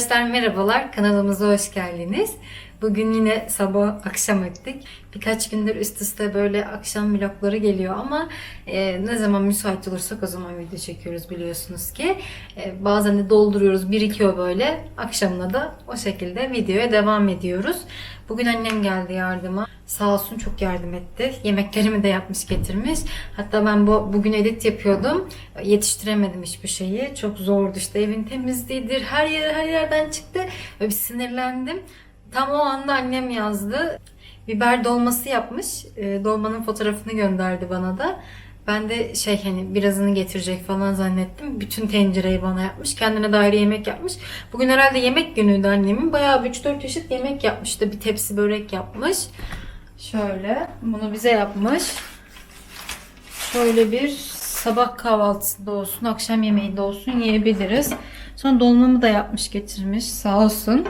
Arkadaşlar merhabalar, kanalımıza hoş geldiniz. Bugün yine sabah akşam ettik. Birkaç gündür üst üste böyle akşam vlogları geliyor ama e, ne zaman müsait olursak o zaman video çekiyoruz biliyorsunuz ki. E, bazen de dolduruyoruz, birikiyor böyle. Akşamına da o şekilde videoya devam ediyoruz. Bugün annem geldi yardıma. Sağ olsun çok yardım etti. Yemeklerimi de yapmış getirmiş. Hatta ben bu bugün edit yapıyordum. Yetiştiremedim hiçbir şeyi. Çok zordu işte evin temizliğidir. Her yer her yerden çıktı. Böyle bir sinirlendim. Tam o anda annem yazdı. Biber dolması yapmış. E, dolmanın fotoğrafını gönderdi bana da. Ben de şey hani birazını getirecek falan zannettim. Bütün tencereyi bana yapmış. Kendine dair yemek yapmış. Bugün herhalde yemek günüydü annemin. Bayağı 3-4 çeşit yemek yapmıştı. Bir tepsi börek yapmış. Şöyle. Bunu bize yapmış. Şöyle bir sabah kahvaltısında olsun, akşam yemeğinde olsun yiyebiliriz. Sonra dolmamı da yapmış getirmiş. Sağ olsun.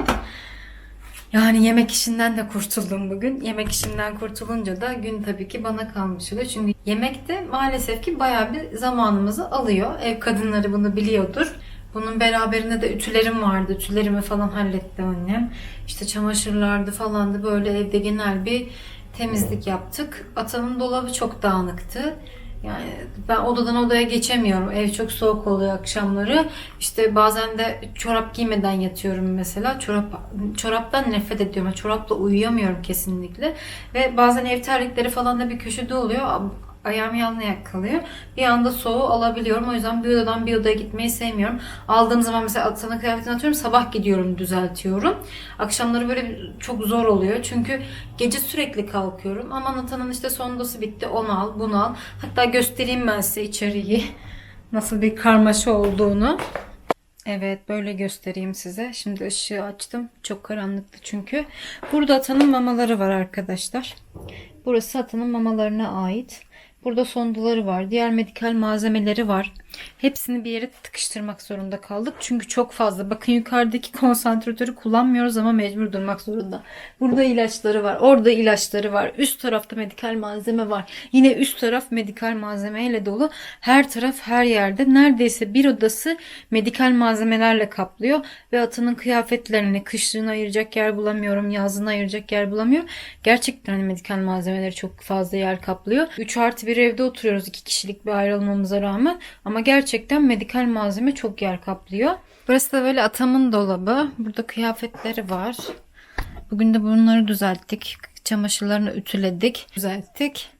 Yani yemek işinden de kurtuldum bugün. Yemek işinden kurtulunca da gün tabii ki bana kalmış oluyor. Çünkü yemek de maalesef ki bayağı bir zamanımızı alıyor. Ev kadınları bunu biliyordur. Bunun beraberinde de ütülerim vardı. Ütülerimi falan halletti annem. İşte çamaşırlardı falandı böyle evde genel bir temizlik yaptık. Atamın dolabı çok dağınıktı. Yani ben odadan odaya geçemiyorum. Ev çok soğuk oluyor akşamları. İşte bazen de çorap giymeden yatıyorum mesela. Çorap çoraptan nefret ediyorum. Çorapla uyuyamıyorum kesinlikle. Ve bazen ev terlikleri falan da bir köşede oluyor. Ayağım yanlayak kalıyor. Bir anda soğuğu alabiliyorum. O yüzden bir odadan bir odaya gitmeyi sevmiyorum. Aldığım zaman mesela sana kıyafetini atıyorum. Sabah gidiyorum düzeltiyorum. Akşamları böyle çok zor oluyor. Çünkü gece sürekli kalkıyorum. Aman atanın işte sondası bitti. Onu al bunu al. Hatta göstereyim ben size içeriği. Nasıl bir karmaşa olduğunu. Evet böyle göstereyim size. Şimdi ışığı açtım. Çok karanlıktı çünkü. Burada atanın mamaları var arkadaşlar. Burası atanın mamalarına ait. Burada sonduları var. Diğer medikal malzemeleri var. Hepsini bir yere tıkıştırmak zorunda kaldık. Çünkü çok fazla. Bakın yukarıdaki konsantratörü kullanmıyoruz ama mecbur durmak zorunda. Burada ilaçları var. Orada ilaçları var. Üst tarafta medikal malzeme var. Yine üst taraf medikal malzemeyle dolu. Her taraf her yerde. Neredeyse bir odası medikal malzemelerle kaplıyor. Ve atının kıyafetlerini kışlığını ayıracak yer bulamıyorum. Yazlığını ayıracak yer bulamıyorum. Gerçekten hani medikal malzemeleri çok fazla yer kaplıyor. 3 artı bir evde oturuyoruz. iki kişilik bir ayrılmamıza rağmen. Ama gerçekten medikal malzeme çok yer kaplıyor. Burası da böyle atamın dolabı. Burada kıyafetleri var. Bugün de bunları düzelttik. Çamaşırlarını ütüledik. Düzelttik.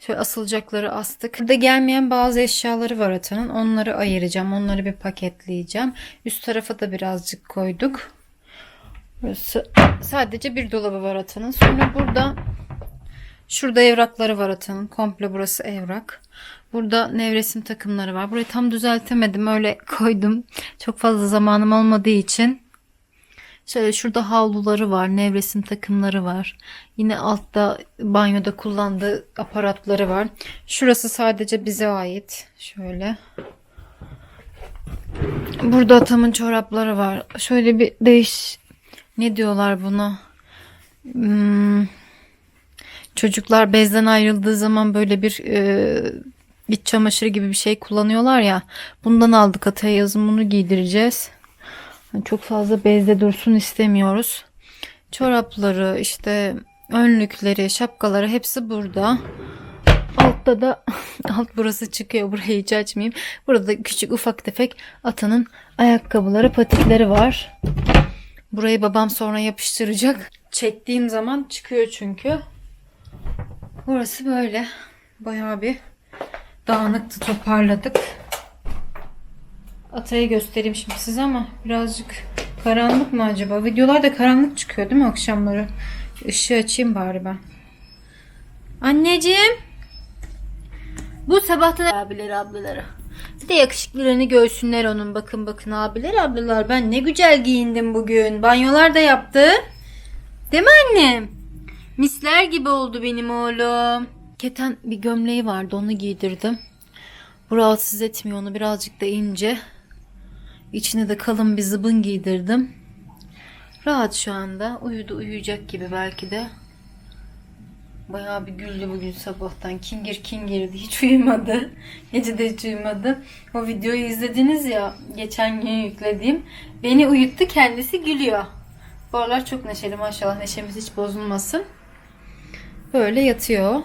Şöyle asılacakları astık. Burada gelmeyen bazı eşyaları var atanın. Onları ayıracağım. Onları bir paketleyeceğim. Üst tarafa da birazcık koyduk. Burası sadece bir dolabı var atanın. Sonra burada Şurada evrakları var atanın. Komple burası evrak. Burada nevresim takımları var. Burayı tam düzeltemedim. Öyle koydum. Çok fazla zamanım olmadığı için. Şöyle şurada havluları var. Nevresim takımları var. Yine altta banyoda kullandığı aparatları var. Şurası sadece bize ait. Şöyle. Burada atamın çorapları var. Şöyle bir değiş... Ne diyorlar buna? Hmm, Çocuklar bezden ayrıldığı zaman böyle bir e, iç çamaşırı gibi bir şey kullanıyorlar ya. Bundan aldık Ataya yazın bunu giydireceğiz. Yani çok fazla bezde dursun istemiyoruz. Çorapları işte önlükleri, şapkaları hepsi burada. Altta da alt burası çıkıyor. Burayı hiç açmayayım. Burada küçük ufak tefek atanın ayakkabıları, patikleri var. Burayı babam sonra yapıştıracak. Çektiğim zaman çıkıyor çünkü. Burası böyle. Bayağı bir dağınıktı toparladık. Atayı göstereyim şimdi size ama birazcık karanlık mı acaba? Videolarda karanlık çıkıyor değil mi akşamları? Işığı açayım bari ben. Anneciğim. Bu sabahtan abileri ablaları. Bir de yakışıklılarını görsünler onun. Bakın bakın abiler ablalar. Ben ne güzel giyindim bugün. Banyolar da yaptı. Değil mi annem? Misler gibi oldu benim oğlum. Keten bir gömleği vardı onu giydirdim. Bu rahatsız etmiyor onu birazcık da ince. İçine de kalın bir zıbın giydirdim. Rahat şu anda. Uyudu uyuyacak gibi belki de. Bayağı bir güldü bugün sabahtan. Kingir kingirdi. Hiç uyumadı. Gece de hiç uyumadı. O videoyu izlediniz ya. Geçen gün yüklediğim. Beni uyuttu. Kendisi gülüyor. Bu aralar çok neşeli maşallah. Neşemiz hiç bozulmasın. Böyle yatıyor.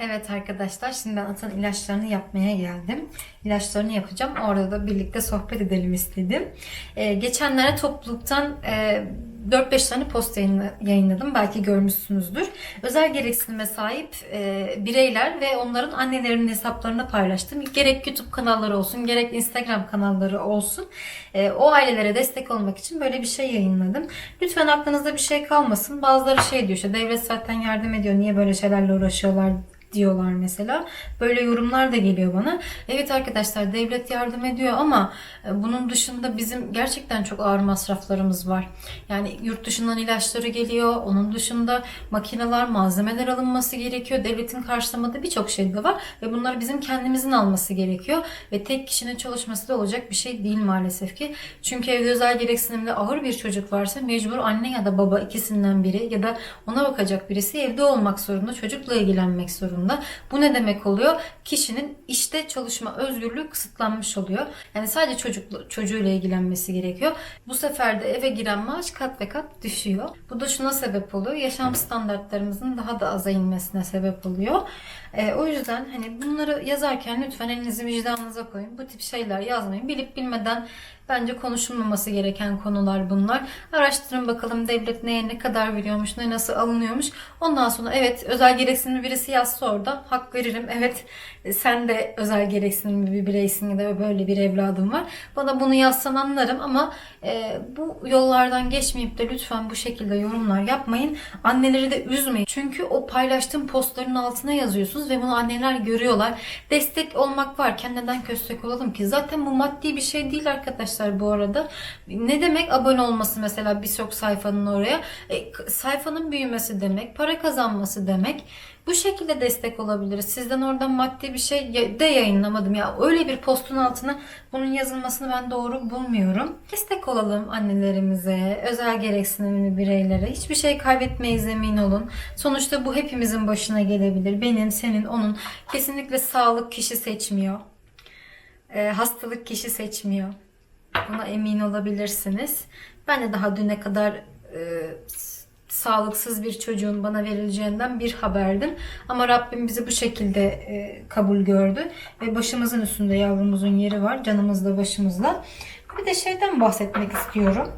Evet arkadaşlar şimdi ben Atan ilaçlarını yapmaya geldim. İlaçlarını yapacağım. Orada da birlikte sohbet edelim istedim. Ee, geçenlerde topluluktan e, 4-5 tane post yayınla- yayınladım. Belki görmüşsünüzdür. Özel gereksinime sahip e, bireyler ve onların annelerinin hesaplarını paylaştım. Gerek YouTube kanalları olsun, gerek Instagram kanalları olsun. E, o ailelere destek olmak için böyle bir şey yayınladım. Lütfen aklınızda bir şey kalmasın. Bazıları şey diyor işte devlet zaten yardım ediyor. Niye böyle şeylerle uğraşıyorlar diyorlar mesela. Böyle yorumlar da geliyor bana. Evet arkadaşlar devlet yardım ediyor ama e, bunun dışında bizim gerçekten çok ağır masraflarımız var. Yani yurt dışından ilaçları geliyor. Onun dışında makineler, malzemeler alınması gerekiyor. Devletin karşılamadığı birçok şey de var ve bunları bizim kendimizin alması gerekiyor ve tek kişinin çalışması da olacak bir şey değil maalesef ki. Çünkü evde özel gereksinimli ağır bir çocuk varsa mecbur anne ya da baba ikisinden biri ya da ona bakacak birisi evde olmak zorunda, çocukla ilgilenmek zorunda. Bu ne demek oluyor? Kişinin işte çalışma özgürlüğü kısıtlanmış oluyor. Yani sadece çocuk çocuğuyla ilgilenmesi gerekiyor. Bu sefer de eve giren maaş kat ve kat düşüyor. Bu da şuna sebep oluyor. Yaşam standartlarımızın daha da aza inmesine sebep oluyor. Ee, o yüzden hani bunları yazarken lütfen elinizi vicdanınıza koyun. Bu tip şeyler yazmayın. Bilip bilmeden bence konuşulmaması gereken konular bunlar. Araştırın bakalım devlet neye ne kadar veriyormuş, ne nasıl alınıyormuş. Ondan sonra evet özel gereksinimli birisi yazsa orada hak veririm. Evet sen de özel gereksinimli bir bireysin ya da böyle bir evladım var. Bana bunu yazsan anlarım ama e, bu yollardan geçmeyip de lütfen bu şekilde yorumlar yapmayın. Anneleri de üzmeyin. Çünkü o paylaştığım postların altına yazıyorsunuz ve bunu anneler görüyorlar. Destek olmak varken neden köstek olalım ki? Zaten bu maddi bir şey değil arkadaşlar bu arada. Ne demek abone olması mesela birçok sayfanın oraya? E, sayfanın büyümesi demek, para kazanması demek. Bu şekilde destek olabiliriz. Sizden oradan maddi bir şey de yayınlamadım. Ya öyle bir postun altına bunun yazılmasını ben doğru bulmuyorum. Destek olalım annelerimize, özel gereksinimli bireylere. Hiçbir şey kaybetmeyiz emin olun. Sonuçta bu hepimizin başına gelebilir. Benim, senin, onun. Kesinlikle sağlık kişi seçmiyor. Ee, hastalık kişi seçmiyor. Buna emin olabilirsiniz. Ben de daha düne kadar e, sağlıksız bir çocuğun bana verileceğinden bir haberdim. Ama Rabbim bizi bu şekilde e, kabul gördü. Ve başımızın üstünde yavrumuzun yeri var. Canımızla başımızla. Bir de şeyden bahsetmek istiyorum.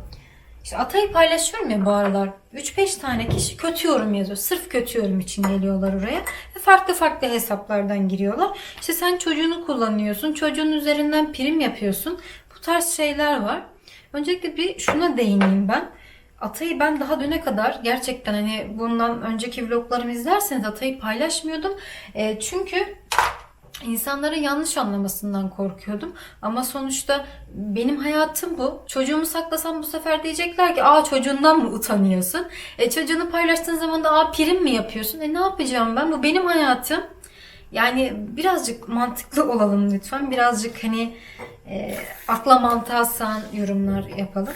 İşte Atay'ı paylaşıyorum ya bu aralar. 3-5 tane kişi kötü yorum yazıyor. Sırf kötü yorum için geliyorlar oraya. Ve farklı farklı hesaplardan giriyorlar. İşte sen çocuğunu kullanıyorsun. Çocuğun üzerinden prim yapıyorsun. Bu tarz şeyler var. Öncelikle bir şuna değineyim ben. Atay'ı ben daha düne kadar gerçekten hani bundan önceki vloglarımı izlerseniz Atay'ı paylaşmıyordum. E, çünkü İnsanların yanlış anlamasından korkuyordum. Ama sonuçta benim hayatım bu. Çocuğumu saklasam bu sefer diyecekler ki aa çocuğundan mı utanıyorsun? E çocuğunu paylaştığın zaman da aa prim mi yapıyorsun? E ne yapacağım ben? Bu benim hayatım. Yani birazcık mantıklı olalım lütfen. Birazcık hani e, akla mantığa yorumlar yapalım.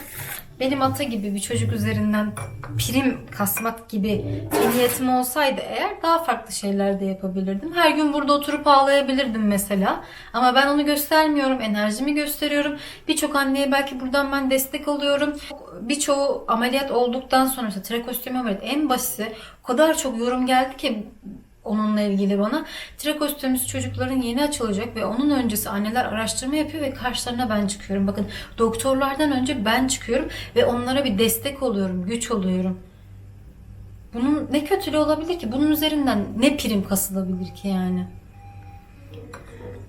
Benim ata gibi bir çocuk üzerinden prim kasmak gibi bir niyetim olsaydı eğer daha farklı şeyler de yapabilirdim. Her gün burada oturup ağlayabilirdim mesela. Ama ben onu göstermiyorum. Enerjimi gösteriyorum. Birçok anneye belki buradan ben destek oluyorum. Birçoğu ameliyat olduktan sonra işte trakostomi ameliyat en basiti o kadar çok yorum geldi ki onunla ilgili bana. Trakostomis çocukların yeni açılacak ve onun öncesi anneler araştırma yapıyor ve karşılarına ben çıkıyorum. Bakın doktorlardan önce ben çıkıyorum ve onlara bir destek oluyorum, güç oluyorum. Bunun ne kötülüğü olabilir ki? Bunun üzerinden ne prim kasılabilir ki yani?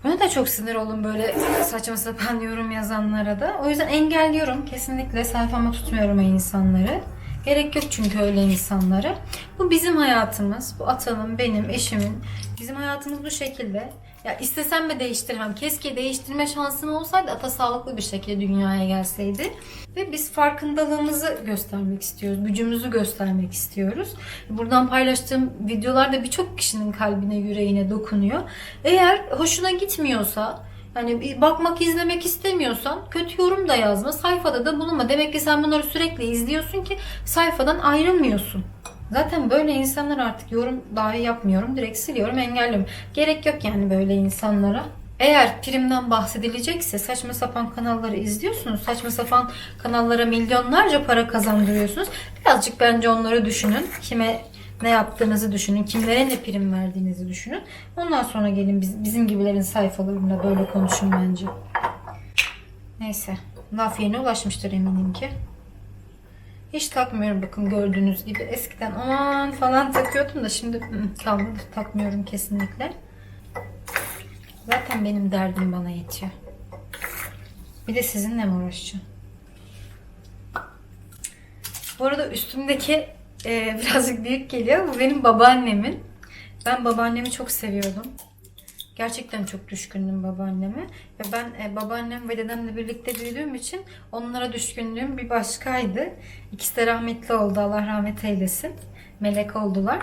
Bana da çok sinir oldum böyle saçma sapan yorum yazanlara da. O yüzden engelliyorum. Kesinlikle sayfama tutmuyorum insanları. Gerek yok çünkü öyle insanları. Bu bizim hayatımız. Bu atanın, benim, eşimin. Bizim hayatımız bu şekilde. Ya istesem de değiştirmem. Keşke değiştirme şansım olsaydı ata sağlıklı bir şekilde dünyaya gelseydi. Ve biz farkındalığımızı göstermek istiyoruz. Gücümüzü göstermek istiyoruz. Buradan paylaştığım videolarda birçok kişinin kalbine, yüreğine dokunuyor. Eğer hoşuna gitmiyorsa bir bakmak, izlemek istemiyorsan kötü yorum da yazma. Sayfada da bulunma. Demek ki sen bunları sürekli izliyorsun ki sayfadan ayrılmıyorsun. Zaten böyle insanlar artık yorum dahi yapmıyorum. Direkt siliyorum, engelliyorum. Gerek yok yani böyle insanlara. Eğer primden bahsedilecekse saçma sapan kanalları izliyorsunuz. Saçma sapan kanallara milyonlarca para kazandırıyorsunuz. Birazcık bence onları düşünün. Kime ne yaptığınızı düşünün. Kimlere ne prim verdiğinizi düşünün. Ondan sonra gelin biz, bizim gibilerin sayfalarında böyle konuşun bence. Neyse. Laf yerine ulaşmıştır eminim ki. Hiç takmıyorum bakın gördüğünüz gibi. Eskiden aman falan takıyordum da şimdi kalmadı. Takmıyorum kesinlikle. Zaten benim derdim bana yetiyor. Bir de sizinle mi uğraşacağım? Bu arada üstümdeki e, birazcık büyük geliyor. Bu benim babaannemin. Ben babaannemi çok seviyordum. Gerçekten çok düşkündüm babaanneme. Ve ben e, babaannem ve dedemle birlikte büyüdüğüm için onlara düşkünlüğüm bir başkaydı. İkisi de rahmetli oldu. Allah rahmet eylesin. Melek oldular.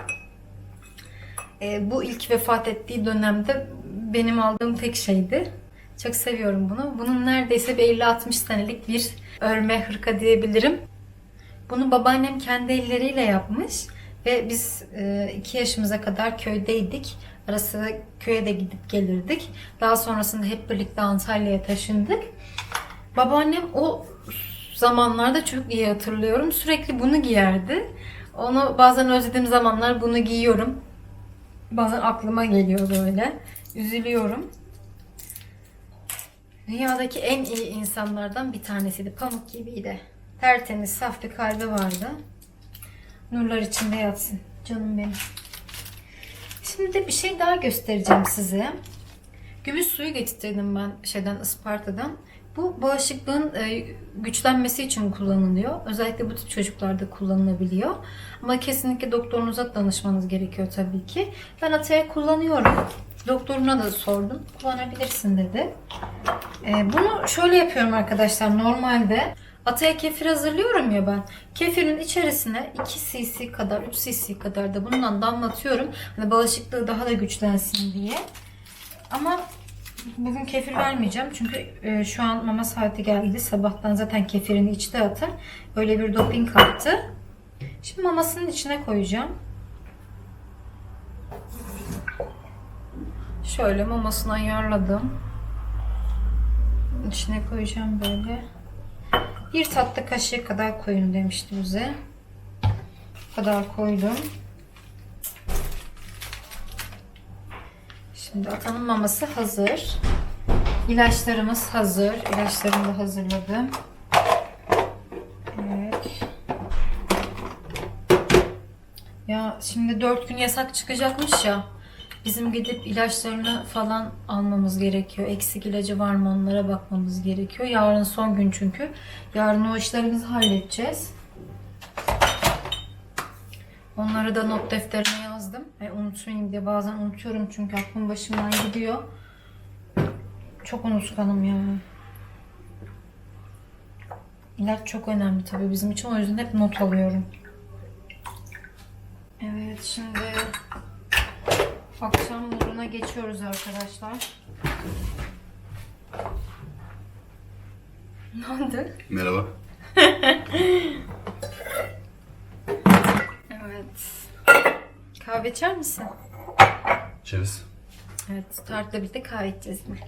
E, bu ilk vefat ettiği dönemde benim aldığım tek şeydi. Çok seviyorum bunu. Bunun neredeyse bir 50-60 senelik bir örme hırka diyebilirim. Bunu babaannem kendi elleriyle yapmış ve biz 2 yaşımıza kadar köydeydik. Arası köye de gidip gelirdik. Daha sonrasında hep birlikte Antalya'ya taşındık. Babaannem o zamanlarda çok iyi hatırlıyorum. Sürekli bunu giyerdi. Onu bazen özlediğim zamanlar bunu giyiyorum. Bazen aklıma geliyor böyle. Üzülüyorum. Dünyadaki en iyi insanlardan bir tanesiydi. Pamuk gibiydi. Tertemiz, saf bir kalbi vardı. Nurlar içinde yatsın. Canım benim. Şimdi de bir şey daha göstereceğim size. Gümüş suyu getirdim ben şeyden Isparta'dan. Bu bağışıklığın e, güçlenmesi için kullanılıyor. Özellikle bu tip çocuklarda kullanılabiliyor. Ama kesinlikle doktorunuza danışmanız gerekiyor tabii ki. Ben Ataya kullanıyorum. Doktoruna da sordum. Kullanabilirsin dedi. E, bunu şöyle yapıyorum arkadaşlar. Normalde Ataya kefir hazırlıyorum ya ben. Kefirin içerisine 2 cc kadar, 3 cc kadar da bundan damlatıyorum. Hani bağışıklığı daha da güçlensin diye. Ama bugün kefir vermeyeceğim. Çünkü e, şu an mama saati geldi. Sabahtan zaten kefirini içti ata. Öyle bir doping attı. Şimdi mamasının içine koyacağım. Şöyle mamasını ayarladım. İçine koyacağım böyle. Bir tatlı kaşığı kadar koyun demişti bize. Bu kadar koydum. Şimdi atanın maması hazır. İlaçlarımız hazır. İlaçlarımı da hazırladım. Evet. Ya şimdi 4 gün yasak çıkacakmış ya. Bizim gidip ilaçlarını falan almamız gerekiyor. Eksik ilacı var mı onlara bakmamız gerekiyor. Yarın son gün çünkü. Yarın o işlerimizi halledeceğiz. Onları da not defterine yazdım. E, unutmayayım diye bazen unutuyorum çünkü aklım başımdan gidiyor. Çok unutkanım ya. İlaç çok önemli tabii bizim için. O yüzden hep not alıyorum. Evet şimdi akşam moduna geçiyoruz arkadaşlar. Ne oldu? Merhaba. Evet. Kahve içer misin? Çeriz. Evet, tartla birlikte kahve içeceğiz mi?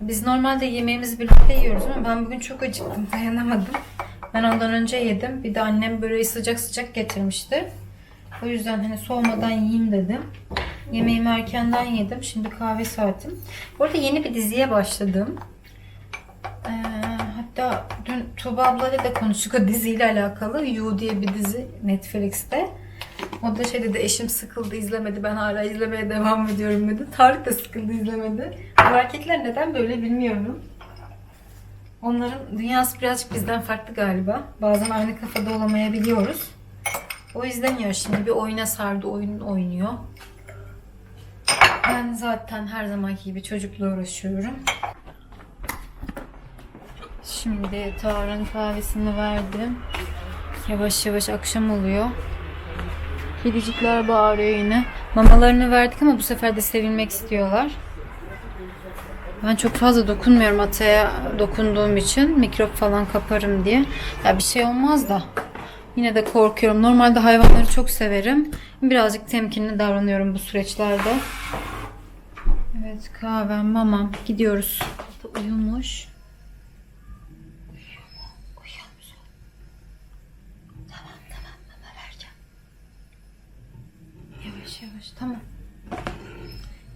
Biz normalde yemeğimizi birlikte yiyoruz ama ben bugün çok acıktım, dayanamadım. Ben ondan önce yedim. Bir de annem böreği sıcak sıcak getirmişti. O yüzden hani soğumadan yiyeyim dedim. Yemeğimi erkenden yedim. Şimdi kahve saatim. Bu arada yeni bir diziye başladım. Ee, hatta dün Tuğba ablayla da konuştuk o diziyle alakalı. You diye bir dizi Netflix'te. O da şey dedi eşim sıkıldı izlemedi ben hala izlemeye devam ediyorum dedi. Tarık da sıkıldı izlemedi. Bu erkekler neden böyle bilmiyorum. Onların dünyası birazcık bizden farklı galiba. Bazen aynı kafada olamayabiliyoruz. O izlemiyor şimdi bir oyuna sardı oyun oynuyor. Ben zaten her zamanki gibi çocukla uğraşıyorum. Şimdi Tarık'ın kahvesini verdim. Yavaş yavaş akşam oluyor. Kedicikler bağırıyor yine. Mamalarını verdik ama bu sefer de sevilmek istiyorlar. Ben çok fazla dokunmuyorum ataya dokunduğum için mikrop falan kaparım diye. Ya bir şey olmaz da. Yine de korkuyorum. Normalde hayvanları çok severim. Birazcık temkinli davranıyorum bu süreçlerde. Evet kahvem mamam gidiyoruz. Uyumuş. Uyuyor musun? Tamam tamam mama vereceğim. Yavaş yavaş tamam.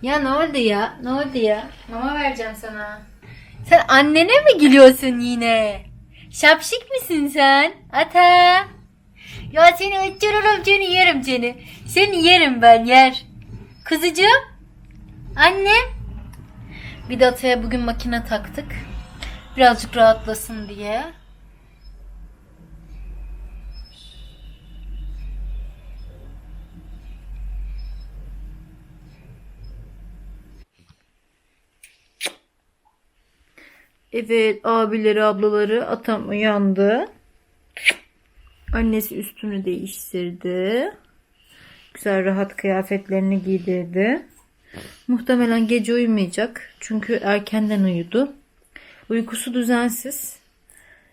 Ya ne oldu ya? Ne oldu ya? Mama vereceğim sana. Sen annene mi gülüyorsun yine? Şapşik misin sen? Ata. Ya seni ıttırırım seni yerim seni. Seni yerim ben yer. Kızıcığım. Anne. Bir de Ata'ya bugün makine taktık. Birazcık rahatlasın diye. Evet abileri ablaları atam uyandı. Annesi üstünü değiştirdi. Güzel rahat kıyafetlerini giydirdi. Muhtemelen gece uyumayacak. Çünkü erkenden uyudu. Uykusu düzensiz.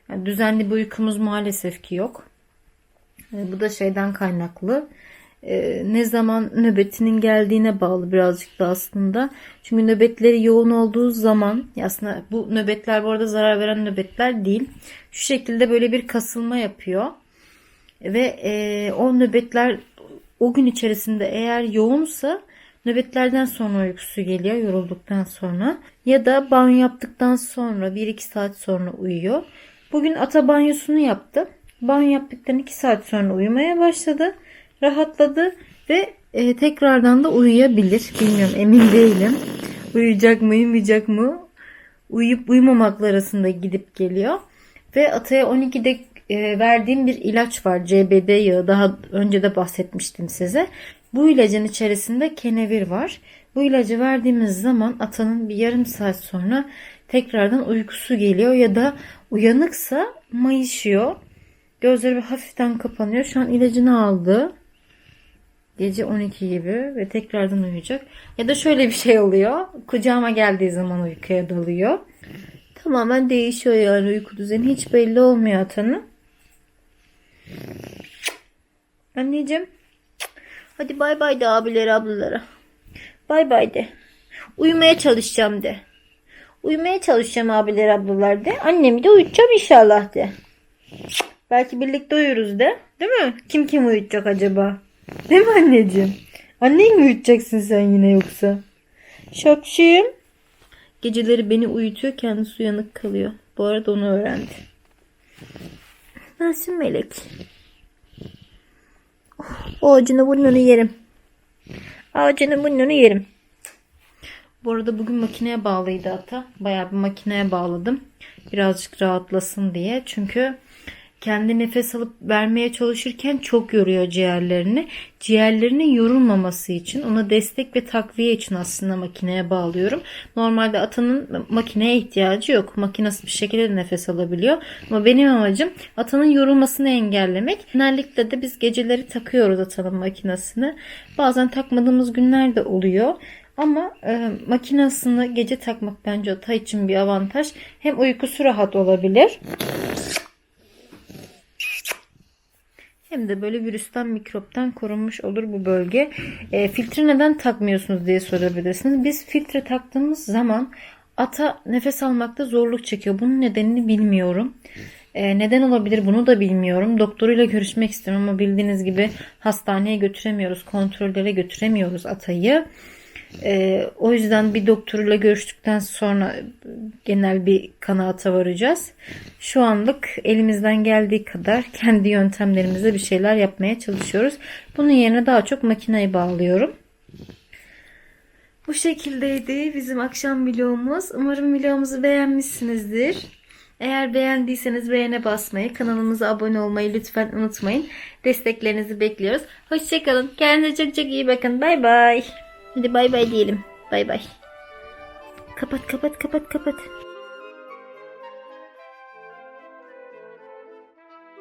Yani düzenli bir uykumuz maalesef ki yok. E, bu da şeyden kaynaklı. E, ne zaman nöbetinin geldiğine bağlı birazcık da aslında. Çünkü nöbetleri yoğun olduğu zaman aslında bu nöbetler bu arada zarar veren nöbetler değil. Şu şekilde böyle bir kasılma yapıyor. Ve e, o nöbetler o gün içerisinde eğer yoğunsa nöbetlerden sonra uykusu geliyor yorulduktan sonra. Ya da banyo yaptıktan sonra 1-2 saat sonra uyuyor. Bugün ata banyosunu yaptı. Banyo yaptıktan 2 saat sonra uyumaya başladı. Rahatladı ve e, tekrardan da uyuyabilir. Bilmiyorum emin değilim. Uyuyacak mı uyumayacak mı? Uyuyup uyumamakla arasında gidip geliyor. Ve Ata'ya 12'de e, verdiğim bir ilaç var. CBD yağı. Daha önce de bahsetmiştim size. Bu ilacın içerisinde kenevir var. Bu ilacı verdiğimiz zaman atanın bir yarım saat sonra tekrardan uykusu geliyor ya da uyanıksa mayışıyor. Gözleri hafiften kapanıyor. Şu an ilacını aldı. Gece 12 gibi ve tekrardan uyuyacak. Ya da şöyle bir şey oluyor. Kucağıma geldiği zaman uykuya dalıyor. Tamamen değişiyor yani uyku düzeni. Hiç belli olmuyor atanın. Anneciğim. Hadi bay bay de abileri ablalara. Bay bay de. Uyumaya çalışacağım de. Uyumaya çalışacağım abiler ablalar de. Annemi de uyutacağım inşallah de. Belki birlikte uyuruz de. Değil mi? Kim kim uyutacak acaba? Değil mi anneciğim? Anneyi mi uyutacaksın sen yine yoksa? Şapşim. Geceleri beni uyutuyor kendisi uyanık kalıyor. Bu arada onu öğrendi. Nasıl melek? Oh, ağacını burnunu yerim. Ağacını burnunu yerim. Bu arada bugün makineye bağlıydı ata. Bayağı bir makineye bağladım. Birazcık rahatlasın diye. Çünkü kendi nefes alıp vermeye çalışırken çok yoruyor ciğerlerini. Ciğerlerinin yorulmaması için ona destek ve takviye için aslında makineye bağlıyorum. Normalde atanın makineye ihtiyacı yok. Makinası bir şekilde de nefes alabiliyor. Ama benim amacım atanın yorulmasını engellemek. Genellikle de biz geceleri takıyoruz atanın makinesini. Bazen takmadığımız günler de oluyor. Ama e, makinesini gece takmak bence ata için bir avantaj. Hem uykusu rahat olabilir. Hem de böyle virüsten mikroptan korunmuş olur bu bölge. E, filtre neden takmıyorsunuz diye sorabilirsiniz. Biz filtre taktığımız zaman ata nefes almakta zorluk çekiyor. Bunun nedenini bilmiyorum. E, neden olabilir bunu da bilmiyorum. Doktoruyla görüşmek istiyorum ama bildiğiniz gibi hastaneye götüremiyoruz. Kontrollere götüremiyoruz atayı. Ee, o yüzden bir doktoruyla görüştükten sonra genel bir kanaata varacağız. Şu anlık elimizden geldiği kadar kendi yöntemlerimizle bir şeyler yapmaya çalışıyoruz. Bunun yerine daha çok makineyi bağlıyorum. Bu şekildeydi bizim akşam vlogumuz. Umarım vlogumuzu beğenmişsinizdir. Eğer beğendiyseniz beğene basmayı, kanalımıza abone olmayı lütfen unutmayın. Desteklerinizi bekliyoruz. Hoşçakalın. Kendinize çok çok iyi bakın. Bay bay. Hadi bay bay diyelim. Bay bay. Kapat kapat kapat kapat.